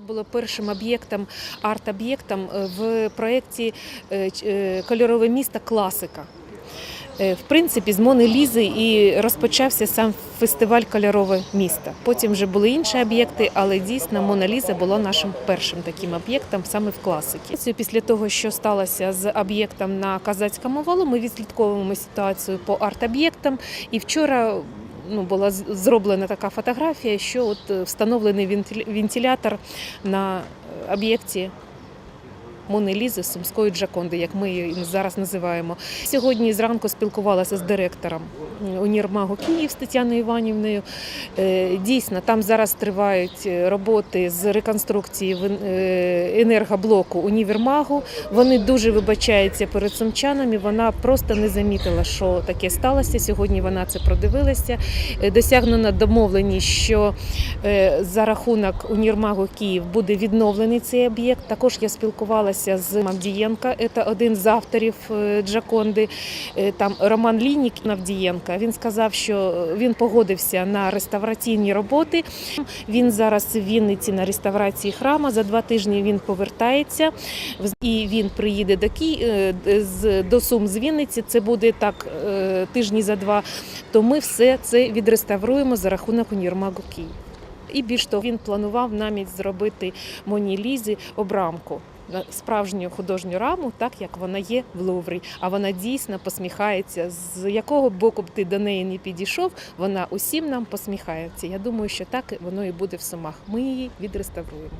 було першим об'єктом, арт-об'єктом е, в проєкті е, е, Кольорове місто класика. В принципі, з Мони Лізи і розпочався сам фестиваль Кольорове місто. Потім вже були інші об'єкти, але дійсно Мона Ліза була нашим першим таким об'єктом саме в класиці. Це Після того, що сталося з об'єктом на Казацькому валу, ми відслідковуємо ситуацію по арт-об'єктам. І вчора ну, була зроблена така фотографія, що от е, встановлений вентилятор на е, об'єкті Мони Лізи Сумської Джаконди, як ми її зараз називаємо. Сьогодні зранку спілкувалася з директором універмагу Київ з Тетяною Іванівною. Е, Дійсно, там зараз тривають е, роботи з реконструкції е, енергоблоку універмагу. Вони дуже вибачаються перед сумчанами. Вона просто не замітила, що таке сталося. Сьогодні вона це продивилася. Досягнено домовленість, що за рахунок універмагу Київ буде відновлений цей об'єкт. Також я спілкувалася з Мавдієнка, це один з авторів е, Джаконди. Е, Там Роман Лінік Навдієнка. Він сказав, що він погодився на реставраційні роботи. Він зараз в Вінниці на реставрації храма. За два тижні він повертається і він приїде до Ки... е, до Сум з Вінниці. Це буде так е, тижні за два. То ми все це відреставруємо за рахунок універмагу Київ. І більш того, він планував навіть зробити Моні Лізі обрамку. Справжню художню раму, так як вона є в Луврі, а вона дійсно посміхається. З якого боку б ти до неї не підійшов, вона усім нам посміхається. Я думаю, що так воно і буде в сумах. Ми її відреставруємо.